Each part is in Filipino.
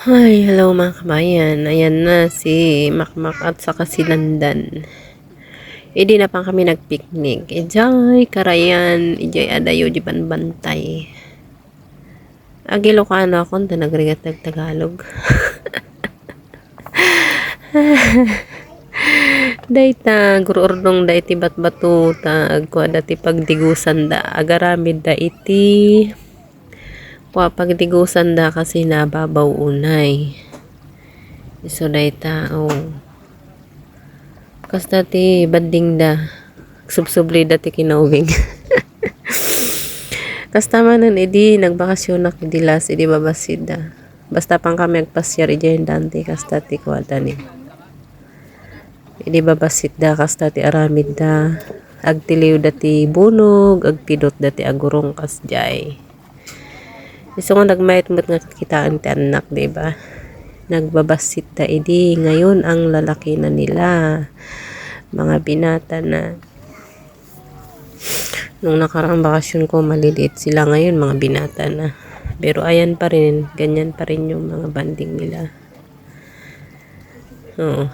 Hi, hello mga kabayan. Ayan na si Makmak at saka si Landan. Hindi na pang kami nagpiknik. Ijay, karayan, ijay adayo, di bantay. Agilo ka na ako, ta nagrigat ng Tagalog. Dayta, gururdong da iti batbato, ta agkwa dati pagdigusan da, agaramid da iti Wa pagdigusan da kasi nababaw unay. So dayta oh. Kas dati banding da. Subsubli dati kinawing. Kas tama nun edi nagbakasyon na kidilas edi babasid da. Basta pang kami agpasyar edi dante kas dati kwada ni. Edi babasid da kas dati aramid da. Agtiliw dati bunog, agpidot dati agurong kas jay. Gusto ko nagmayat mo't nga kitaan ti anak, ba? Nagbabasit ta idi. Ngayon, ang lalaki na nila. Mga binata na. Nung nakaraang bakasyon ko, maliliit sila ngayon, mga binata na. Pero ayan pa rin, ganyan pa rin yung mga banding nila. Oo.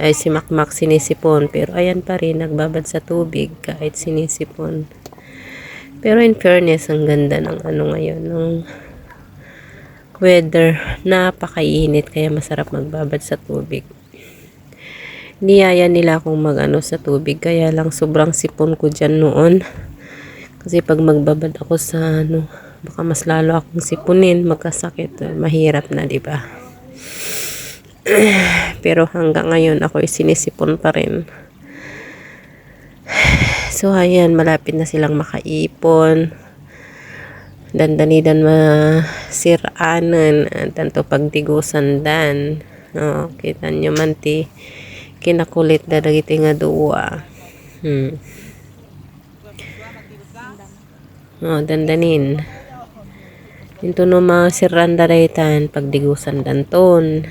Ay si Makmak sinisipon, pero ayan pa rin, nagbabad sa tubig kahit sinisipon. Pero in fairness, ang ganda ng ano ngayon, ng weather. Napakainit, kaya masarap magbabad sa tubig. Niyaya nila akong magano sa tubig, kaya lang sobrang sipon ko dyan noon. Kasi pag magbabad ako sa ano, baka mas lalo akong sipunin, magkasakit. Mahirap na, di ba? Pero hanggang ngayon ako sinisipon pa rin. So, ayan, malapit na silang makaipon. Dandanidan masiranan. Tanto pagtigusan dan. Oh, kita nyo man ti kinakulit na dagiti nga duwa. Hmm. Oh, dandanin. Ito no mga siranda daytan pagdigusan danton.